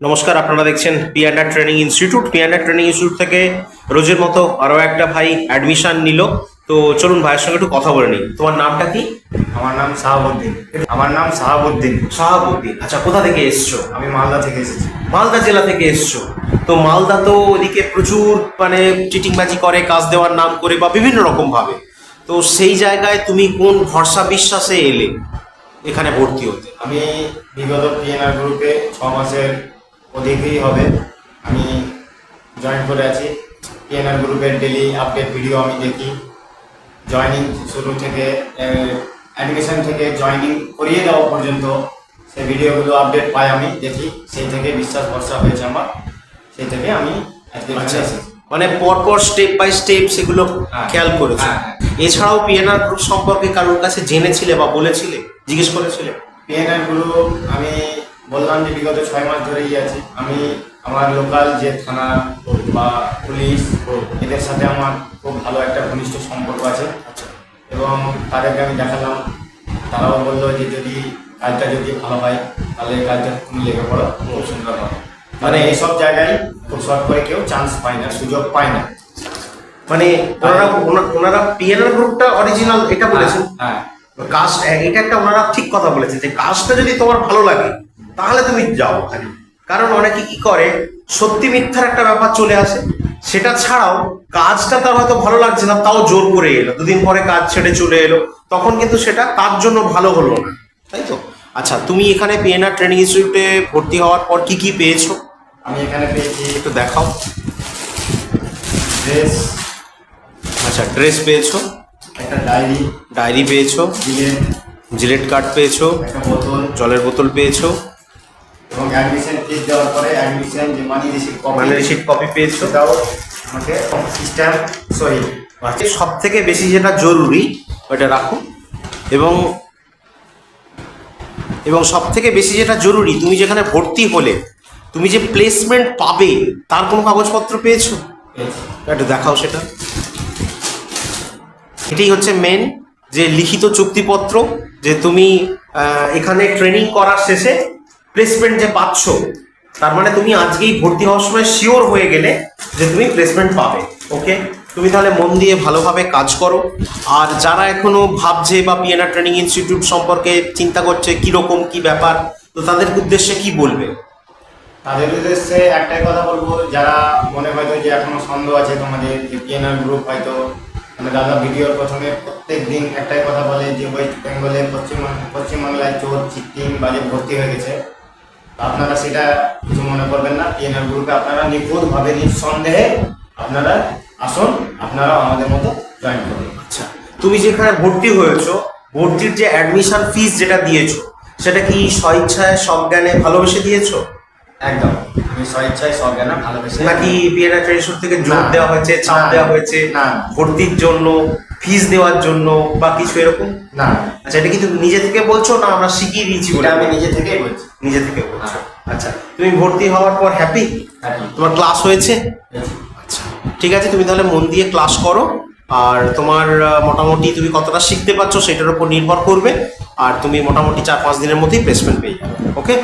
নমস্কার আপনারা দেখছেন পিয়ান্ডার ট্রেনিং ইনস্টিটিউট পিয়ান্ডার ট্রেনিং ইনস্টিটিউট থেকে রোজের মতো আরও একটা ভাই অ্যাডমিশন নিল। তো চলুন ভাইয়ের সঙ্গে একটু কথা বলে নিই। তোমার নামটা কি? আমার নাম সাহাবুদ্দিন আমার নাম সাহাবুদ্দিন শাহাবুদ্দিন। আচ্ছা কোথা থেকে এসছো? আমি মালদা থেকে এসেছি। মালদা জেলা থেকে এসছো। তো মালদা তো ওদিকে প্রচুর মানে চিটিংবাজি করে কাজ দেওয়ার নাম করে বা বিভিন্ন রকম ভাবে তো সেই জায়গায় তুমি কোন ভরসা বিশ্বাসে এলে এখানে ভর্তি হতে? আমি বিগত পিএনআর গ্রুপে ছ মাসের অধিকই হবে। আমি জয়েন করে আছি। পিএনআর গ্রুপের ডেলি আপডেট ভিডিও আমি দেখি। জয়েনিং শুরু থেকে অ্যাডমিশন থেকে জয়েনিং করিয়ে দেওয়া পর্যন্ত সেই ভিডিওগুলো আপডেট পাই আমি দেখি। সেই থেকে বিশ্বাস ভরসা হয়েছে আমার। সেই থেকে আমি আজকে আচ্ছা। মানে পরপর স্টেপ বাই স্টেপ সেগুলো হ্যাঁ। খেয়াল করেছ? হ্যাঁ, হ্যাঁ। এছাড়াও পিএনআর গ্রুপ সম্পর্কে কারোর কাছে জেনেছিলে বা বলেছিলে? জিজ্ঞেস করেছিলে? পিএনআর গ্রুপ আমি বললাম যে বিগত ছয় মাস ধরেই আছি। আমি আমার লোকাল যে থানা বা পুলিশ এদের সাথে আমার খুব ভালো একটা ঘনিষ্ঠ সম্পর্ক আছে। এবং তাদেরকে আমি দেখালাম। তারাও বলল যে যদি কাজটা যদি ভালো হয় তাহলে কাজটা তুমি লেগে পড়ো খুব সুন্দর হবে। মানে এইসব জায়গায় খুব শর্ট করে কেউ চান্স পায় না সুযোগ পায় না। মানে ওনারা ওনারা পিএনআর গ্রুপটা অরিজিনাল এটা বলেছেন? হ্যাঁ। কাস্ট এটা একটা ওনারা ঠিক কথা বলেছেন যে কাজটা যদি তোমার ভালো লাগে তাহলে তুমি যাও ওখানে। কারণ অনেকে কি করে সত্যি মিথ্যার একটা ব্যাপার চলে আসে সেটা ছাড়াও কাজটা তার হয়তো ভালো লাগছে না তাও জোর করে এলো। দুদিন পরে কাজ ছেড়ে চলে এলো তখন কিন্তু সেটা তার জন্য ভালো হলো না। তাই তো? আচ্ছা তুমি এখানে পিএনআর ট্রেনিং ইনস্টিটিউটে ভর্তি হওয়ার পর কি কি পেয়েছ? আমি এখানে পেয়েছি একটু দেখাও। ড্রেস আচ্ছা ড্রেস পেয়েছ? একটা ডায়েরি। ডায়েরি পেয়েছ? জিলেট কার্ড পেয়েছ জলের বোতল পেয়েছ। এবং অ্যাডমিশন ফিস দেওয়ার পরে অ্যাডমিশন যে মানি মানে রিসিট কপি পেয়েছ। সেটাও আমাকে স্ট্যাম্প সহি। সব থেকে বেশি যেটা জরুরি ওটা রাখো। এবং এবং সব থেকে বেশি যেটা জরুরি তুমি যেখানে ভর্তি হলে তুমি যে প্লেসমেন্ট পাবে তার কোনো কাগজপত্র পেয়েছ? পেয়েছি। একটু দেখাও সেটা। এটাই হচ্ছে মেন যে লিখিত চুক্তিপত্র যে তুমি এখানে ট্রেনিং করার শেষে প্লেসমেন্ট যে পাচ্ছ, তার মানে তুমি আজকেই ভর্তি হওয়ার সময় শিওর হয়ে গেলে যে তুমি প্লেসমেন্ট পাবে ওকে তুমি তাহলে মন দিয়ে ভালোভাবে কাজ করো। আর যারা এখনও ভাবছে বা পিএনআর ট্রেনিং ইনস্টিটিউট সম্পর্কে চিন্তা করছে কীরকম, কি ব্যাপার, তো তাদের উদ্দেশ্যে কি বলবে? তাদের উদ্দেশ্যে একটাই কথা বলব, যারা মনে হয়তো যে এখনও সন্দেহ আছে তোমাদের যে পিএনআর গ্রুপ হয়তো দাদা ভিডিওর প্রথমে প্রত্যেক দিন একটাই কথা বলে যে ওয়েস্ট বেঙ্গলে পশ্চিম পশ্চিমবাংলায় চোর, চিটিং, বাজে ভর্তি হয়ে গেছে। আপনারা সেটা কিছু মনে করবেন না। পিএনআর গ্রুপে আপনারা নিখুঁতভাবে নিঃসন্দেহে আপনারা আসুন আপনারা আমাদের মতো জয়েন করুন। আচ্ছা তুমি যেখানে ভর্তি হয়েছো, ভর্তির যে অ্যাডমিশন ফিস যেটা দিয়েছ, সেটা কি স্বইচ্ছায়, সজ্ঞানে ভালোবেসে দিয়েছ? একদম। আমি স্বেচ্ছায় সব জ্ঞানা ভালোবেসে নাকি বিএনআর ট্রেডিশন থেকে জোর। দেওয়া হয়েছে চাপ। দেওয়া হয়েছে না। ভর্তির জন্য ফিস দেওয়ার জন্য বা কিছু এরকম? না। আচ্ছা এটা কি তুমি নিজে থেকে বলছো না আমরা শিখিয়ে দিয়েছি? বলে আমি নিজে থেকেই বলছি। নিজে থেকে বলছো। হ্যাঁ। আচ্ছা তুমি ভর্তি হওয়ার পর হ্যাপি হ্যাপি তোমার ক্লাস হয়েছে? আচ্ছা ঠিক আছে তুমি তাহলে মন দিয়ে ক্লাস করো। আর তোমার মোটামুটি তুমি কতটা শিখতে পারছ সেটার উপর নির্ভর করবে। আর তুমি মোটামুটি চার পাঁচ দিনের মধ্যেই প্লেসমেন্ট পেয়ে যাবে ওকে